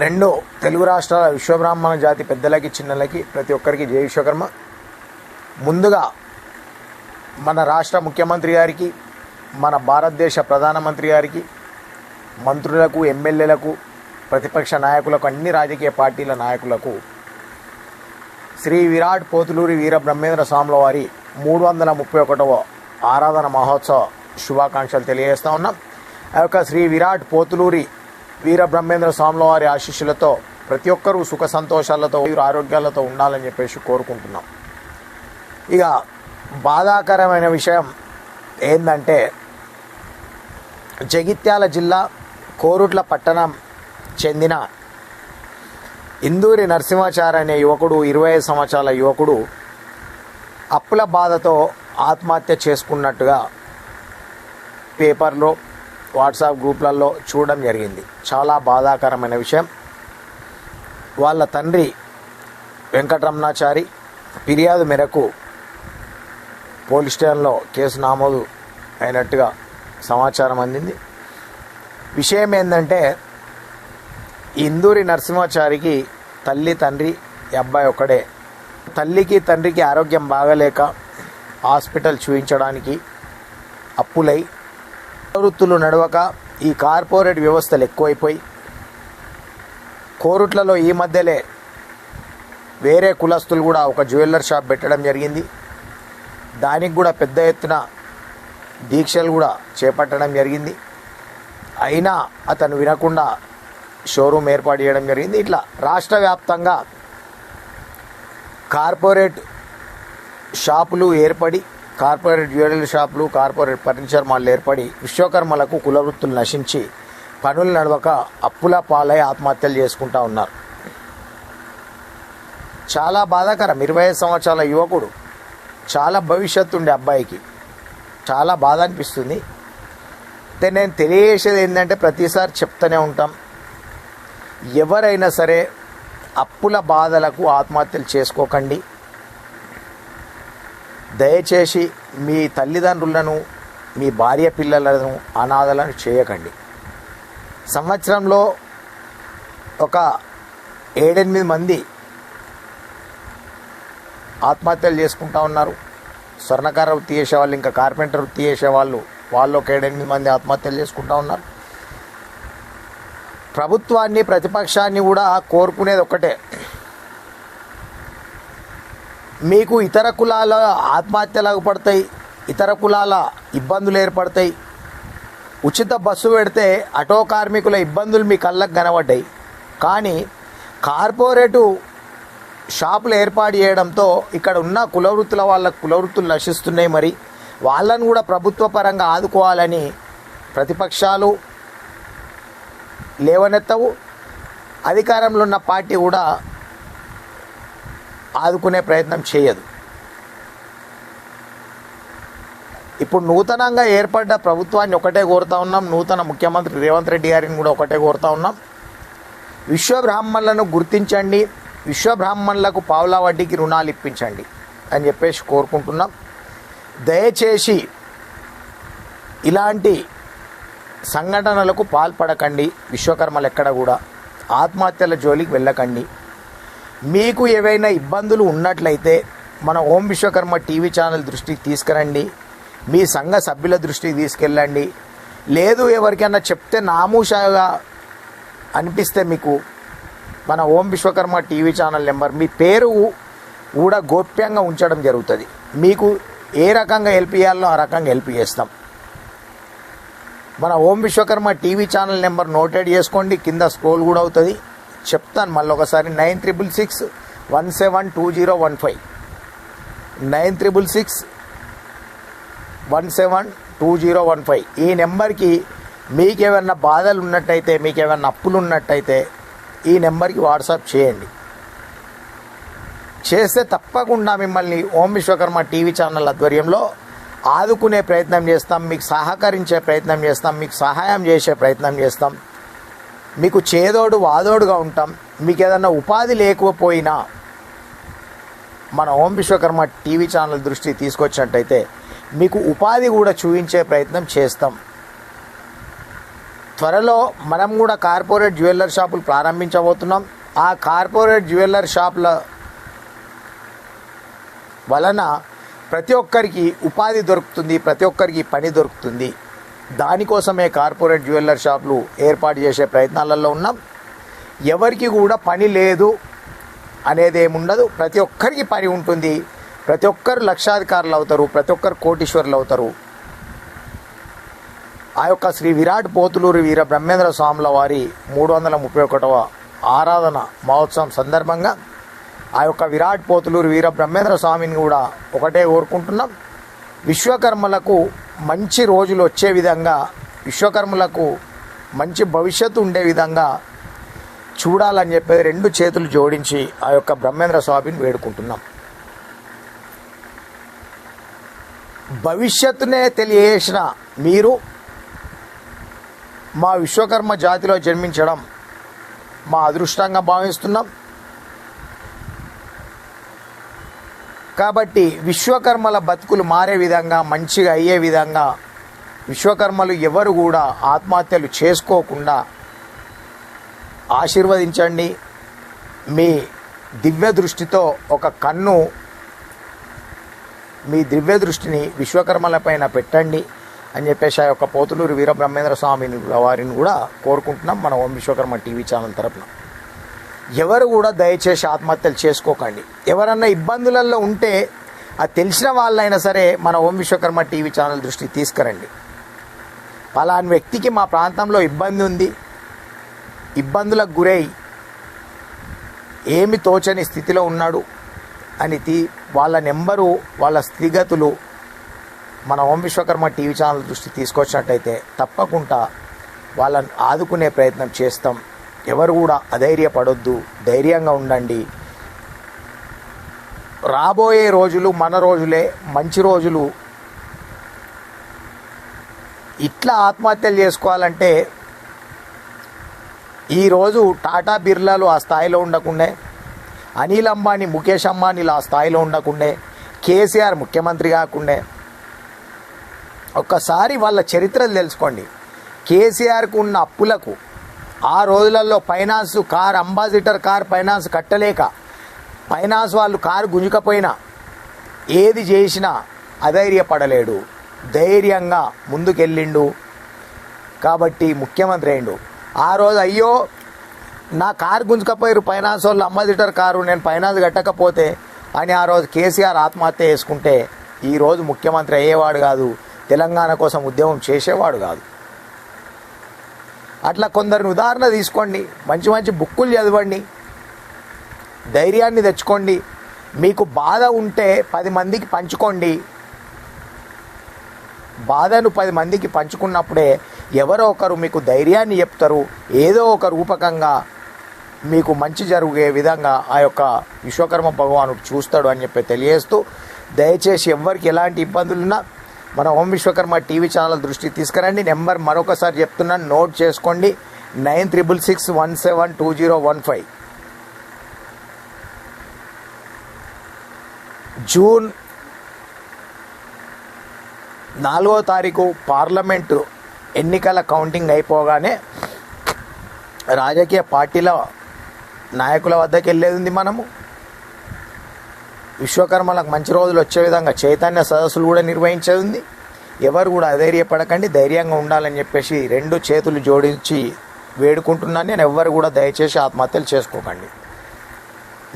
రెండో తెలుగు రాష్ట్రాల విశ్వబ్రాహ్మణ జాతి పెద్దలకి చిన్నలకి ప్రతి ఒక్కరికి జయ విశ్వకర్మ. ముందుగా మన రాష్ట్ర ముఖ్యమంత్రి గారికి మన భారతదేశ ప్రధానమంత్రి గారికి మంత్రులకు ఎమ్మెల్యేలకు ప్రతిపక్ష నాయకులకు అన్ని రాజకీయ పార్టీల నాయకులకు శ్రీ విరాట్ పోతులూరి వీర బ్రహ్మేంద్ర స్వాముల వారి మూడు వందల ముప్పై ఒకటవ ఆరాధన మహోత్సవ శుభాకాంక్షలు తెలియజేస్తా ఉన్నాం. ఆ యొక్క శ్రీ విరాట్ పోతులూరి వీర బ్రహ్మేంద్ర స్వాముల వారి ఆశీస్సులతో ప్రతి ఒక్కరూ సుఖ సంతోషాలతో వీరు ఆరోగ్యాలతో ఉండాలని చెప్పేసి కోరుకుంటున్నాం. ఇక బాధాకరమైన విషయం ఏంటంటే జగిత్యాల జిల్లా కోరుట్ల పట్టణం చెందిన ఇందూరి నరసింహాచార్య అనే యువకుడు ఇరవై ఐదు సంవత్సరాల యువకుడు అప్పుల బాధతో ఆత్మహత్య చేసుకున్నట్టుగా పేపర్లో వాట్సాప్ గ్రూప్లలో చూడడం జరిగింది. చాలా బాధాకరమైన విషయం. వాళ్ళ తండ్రి వెంకటరమణాచారి ఫిర్యాదు మేరకు పోలీస్ స్టేషన్లో కేసు నమోదు అయినట్టుగా సమాచారం అందింది. విషయం ఏంటంటే ఈ ఇందూరి నరసింహాచారికి తల్లి తండ్రి అబ్బాయి ఒక్కడే. తల్లికి తండ్రికి ఆరోగ్యం బాగలేక హాస్పిటల్ చూపించడానికి అప్పులై వృత్తులు నడవక ఈ కార్పొరేట్ వ్యవస్థలు ఎక్కువైపోయి కోరుట్లలో ఈ మధ్యలే వేరే కులస్తులు కూడా ఒక జ్యువెలర్ షాప్ పెట్టడం జరిగింది. దానికి కూడా పెద్ద ఎత్తున దీక్షలు కూడా చేపట్టడం జరిగింది. అయినా అతను వినకుండా షోరూమ్ ఏర్పాటు చేయడం జరిగింది. ఇట్లా రాష్ట్ర వ్యాప్తంగా కార్పొరేట్ షాపులు ఏర్పడి కార్పొరేట్ జ్యువెలరీ షాపులు కార్పొరేట్ ఫర్నిచర్ మాల్ ఏర్పడి విశ్వకర్మలకు కులవృత్తులు నశించి పనులు నడవక అప్పుల పాలై ఆత్మహత్యలు చేసుకుంటా ఉన్నారు. చాలా బాధాకరం. ఇరవై ఐదు సంవత్సరాల యువకుడు చాలా భవిష్యత్తు ఉండే అబ్బాయికి. చాలా బాధ అనిపిస్తుంది. అయితే నేను తెలియజేసేది ఏంటంటే ప్రతిసారి చెప్తూనే ఉంటాం. ఎవరైనా సరే అప్పుల బాధలకు ఆత్మహత్యలు చేసుకోకండి. దయచేసి మీ తల్లిదండ్రులను మీ భార్య పిల్లలను అనాథలను చేయకండి. సంవత్సరంలో ఒక ఏడెనిమిది మంది ఆత్మహత్యలు చేసుకుంటా ఉన్నారు. స్వర్ణకార వృత్తి చేసేవాళ్ళు ఇంకా కార్పెంటర్ వృత్తి చేసేవాళ్ళు వాళ్ళు ఒక ఏడెనిమిది మంది ఆత్మహత్యలు చేసుకుంటా ఉన్నారు. ప్రభుత్వాన్ని ప్రతిపక్షాన్ని కూడా కోరుకునేది ఒక్కటే. మీకు ఇతర కులాల ఆత్మహత్యలకు పడతాయి ఇతర కులాల ఇబ్బందులు ఏర్పడతాయి. ఉచిత బస్సు పెడితే ఆటో కార్మికుల ఇబ్బందులు మీ కళ్ళకు కనబడ్డాయి. కానీ కార్పొరేటు షాపులు ఏర్పాటు చేయడంతో ఇక్కడ ఉన్న కులవృత్తుల వాళ్ళ కులవృత్తులు నశిస్తున్నాయి మరి. వాళ్ళను కూడా ప్రభుత్వ పరంగా ఆదుకోవాలని ప్రతిపక్షాలు లేవనెత్తవు. అధికారంలో ఉన్న పార్టీ కూడా ఆదుకునే ప్రయత్నం చేయదు. ఇప్పుడు నూతనంగా ఏర్పడ్డ ప్రభుత్వాన్ని ఒకటే కోరుతా ఉన్నాం. నూతన ముఖ్యమంత్రి రేవంత్ రెడ్డి గారిని కూడా ఒకటే కోరుతా ఉన్నాం. విశ్వబ్రాహ్మణులను గుర్తించండి. విశ్వబ్రాహ్మణులకు పావులా వడ్డీకి రుణాలు ఇప్పించండి అని చెప్పేసి కోరుకుంటున్నాం. దయచేసి ఇలాంటి సంఘటనలకు పాల్పడకండి. విశ్వకర్మలు ఎక్కడ కూడా ఆత్మహత్యల జోలికి వెళ్ళకండి. మీకు ఏవైనా ఇబ్బందులు ఉన్నట్లయితే మన ఓం విశ్వకర్మ టీవీ ఛానల్ దృష్టికి తీసుకురండి. మీ సంఘ సభ్యుల దృష్టికి తీసుకెళ్ళండి. లేదు ఎవరికైనా చెప్తే నామూషాగా అనిపిస్తే మీకు మన Om Vishwakarma TV channel number మీ పేరు కూడా గోప్యంగా ఉంచడం జరుగుతుంది. మీకు ఏ రకంగా హెల్ప్ చేయాలో ఆ రకంగా హెల్ప్ చేస్తాం. మన Om Vishwakarma TV channel number noted చేసుకోండి. కింద స్క్రోల్ కూడా అవుతుంది. చెప్తాను మళ్ళీ ఒకసారి. Nine triple six one seven two zero one five. Nine triple six one seven two zero one five. ఈ నెంబర్కి మీకేమైనా బాధలు ఉన్నట్టయితే మీకేమైనా అప్పులు ఉన్నట్టయితే ఈ నెంబర్కి వాట్సాప్ చేయండి. చేస్తే తప్పకుండా మిమ్మల్ని ఓం విశ్వకర్మ టీవీ ఛానల్ ఆధ్వర్యంలో ఆదుకునే ప్రయత్నం చేస్తాం మీకు సహకరించే ప్రయత్నం చేస్తాం మీకు సహాయం చేసే ప్రయత్నం చేస్తాం. మీకు చేదోడు వాదోడుగా ఉంటాం. మీకు ఏదన్నా ఉపాధి లేకపోయినా మన ఓం విశ్వకర్మ టీవీ ఛానల్ దృష్టి తీసుకొచ్చినట్టయితే మీకు ఉపాధి కూడా చూపించే ప్రయత్నం చేస్తాం. త్వరలో మనం కూడా కార్పొరేట్ జ్యువెలర్ షాపులు ప్రారంభించబోతున్నాం. ఆ కార్పొరేట్ జ్యువెలర్ షాపుల వలన ప్రతి ఒక్కరికి ఉపాధి దొరుకుతుంది ప్రతి ఒక్కరికి పని దొరుకుతుంది. దానికోసమే కార్పొరేట్ జ్యువెలర్ షాపులు ఏర్పాటు చేసే ప్రయత్నాలలో ఉన్నాం. ఎవరికి కూడా పని లేదు అనేది ఏముండదు ప్రతి ఒక్కరికి పని ఉంటుంది. ప్రతి ఒక్కరు లక్షాధికారులు అవుతారు. ప్రతి ఒక్కరు కోటీశ్వరులు అవుతారు. ఆ యొక్క శ్రీ విరాట్ పోతులూరి వీర బ్రహ్మేంద్ర స్వాముల వారి మూడు వందల ముప్పై ఒకటవ ఆరాధన మహోత్సవం సందర్భంగా ఆ యొక్క విరాట్ పోతులూరు వీర బ్రహ్మేంద్ర స్వామిని కూడా ఒకటే కోరుకుంటున్నాం. విశ్వకర్మలకు మంచి రోజులు వచ్చే విధంగా విశ్వకర్మలకు మంచి భవిష్యత్తు ఉండే విధంగా చూడాలని చెప్పి రెండు చేతులు జోడించి ఆ యొక్క బ్రహ్మేంద్ర స్వామిని వేడుకుంటున్నాం. భవిష్యత్తునే తెలియజేసిన మీరు మా విశ్వకర్మ జాతిలో జన్మించడం మా అదృష్టంగా భావిస్తున్నాం. కాబట్టి విశ్వకర్మల బతుకులు మారే విధంగా మంచిగా అయ్యే విధంగా విశ్వకర్మలు ఎవరు కూడా ఆత్మహత్యలు చేసుకోకుండా ఆశీర్వదించండి. మీ దివ్య దృష్టితో ఒక కన్ను మీ దివ్య దృష్టిని విశ్వకర్మలపైన పెట్టండి అని చెప్పేసి ఆ యొక్క పోతులూరు వీరబ్రహ్మేంద్ర స్వామిని వారిని కూడా కోరుకుంటున్నాం. మన ఓం విశ్వకర్మ టీవీ ఛానల్ తరపున. ఎవరు కూడా దయచేసి ఆత్మహత్యలు చేసుకోకండి. ఎవరన్నా ఇబ్బందులలో ఉంటే అది తెలిసిన వాళ్ళైనా సరే మన ఓం విశ్వకర్మ టీవీ ఛానల్ దృష్టికి తీసుకురండి. పలాని వ్యక్తికి మా ప్రాంతంలో ఇబ్బంది ఉంది ఇబ్బందులకు గురై ఏమి తోచని స్థితిలో ఉన్నాడు అని తీ వాళ్ళ నెంబరు వాళ్ళ స్థితిగతులు మన ఓం విశ్వకర్మ టీవీ ఛానల్ దృష్టి తీసుకొచ్చినట్టయితే తప్పకుండా వాళ్ళని ఆదుకునే ప్రయత్నం చేస్తాం. ఎవరు కూడా అధైర్యపడొద్దు ధైర్యంగా ఉండండి. రాబోయే రోజులు మన రోజులే మంచి రోజులు. ఇట్లా ఆత్మహత్యలు చేసుకోవాలంటే ఈరోజు టాటా బిర్లాలు ఆ స్థాయిలో ఉండకుండే అనిల్ అంబానీ ముఖేష్ అంబానీలు ఆ స్థాయిలో ఉండకుండే కేసీఆర్ ముఖ్యమంత్రి కాకుండే. ఒక్కసారి వాళ్ళ చరిత్రలు తెలుసుకోండి. కేసీఆర్కు ఉన్న అప్పులకు ఆ రోజులలో finance car Ambassador car finance కట్టలేక ఫైనాన్స్ వాళ్ళు కారు గుంజుకపోయినా ఏది చేసినా అధైర్యపడలేడు. ధైర్యంగా ముందుకెళ్ళిండు. కాబట్టి ముఖ్యమంత్రి అయిండు. ఆ రోజు అయ్యో నా కారు గుంజుకపోయారు ఫైనాన్స్ వాళ్ళు అంబాసిడర్ కారు నేను ఫైనాన్స్ కట్టకపోతే అని ఆ రోజు కేసీఆర్ ఆత్మహత్య చేసుకుంటే ఈరోజు ముఖ్యమంత్రి అయ్యేవాడు కాదు. తెలంగాణ కోసం ఉద్యమం చేసేవాడు కాదు. అట్లా కొందరిని ఉదాహరణ తీసుకోండి. మంచి మంచి బుక్కులు చదవండి. ధైర్యాన్ని తెచ్చుకోండి. మీకు బాధ ఉంటే పది మందికి పంచుకోండి. బాధను పది మందికి పంచుకున్నప్పుడే ఎవరో ఒకరు మీకు ధైర్యాన్ని చెప్తారు. ఏదో ఒక రూపకంగా మీకు మంచి జరిగే విధంగా ఆ యొక్క విశ్వకర్మ భగవానుడు చూస్తాడు అని చెప్పి తెలియజేస్తూ దయచేసి ఎవరికి ఎలాంటి ఇబ్బందులున్నా మన ఓం విశ్వకర్మ టీవీ ఛానల్ దృష్టికి తీసుకురండి. నెంబర్ మరొకసారి చెప్తున్నాను నోట్ చేసుకోండి. Nine triple six one seven two zero one five. June నాలుగో తారీఖు పార్లమెంటు ఎన్నికల కౌంటింగ్ అయిపోగానే రాజకీయ పార్టీల నాయకుల వద్దకు వెళ్ళేది ఉంది మనము. విశ్వకర్మలకు మంచి రోజులు వచ్చే విధంగా చైతన్య సదస్సులు కూడా నిర్వహించేది ఎవరు కూడా అధైర్యపడకండి ధైర్యంగా ఉండాలని చెప్పేసి రెండు చేతులు జోడించి వేడుకుంటున్నాను. నేను ఎవ్వరు కూడా దయచేసి ఆత్మహత్యలు చేసుకోకండి.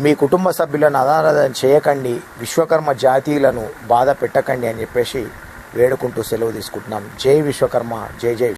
మీ కుటుంబ సభ్యులను అనారాధన చేయకండి విశ్వకర్మ జాతీయులను బాధ పెట్టకండి అని చెప్పేసి వేడుకుంటూ సెలవు తీసుకుంటున్నాం. జై విశ్వకర్మ జై జై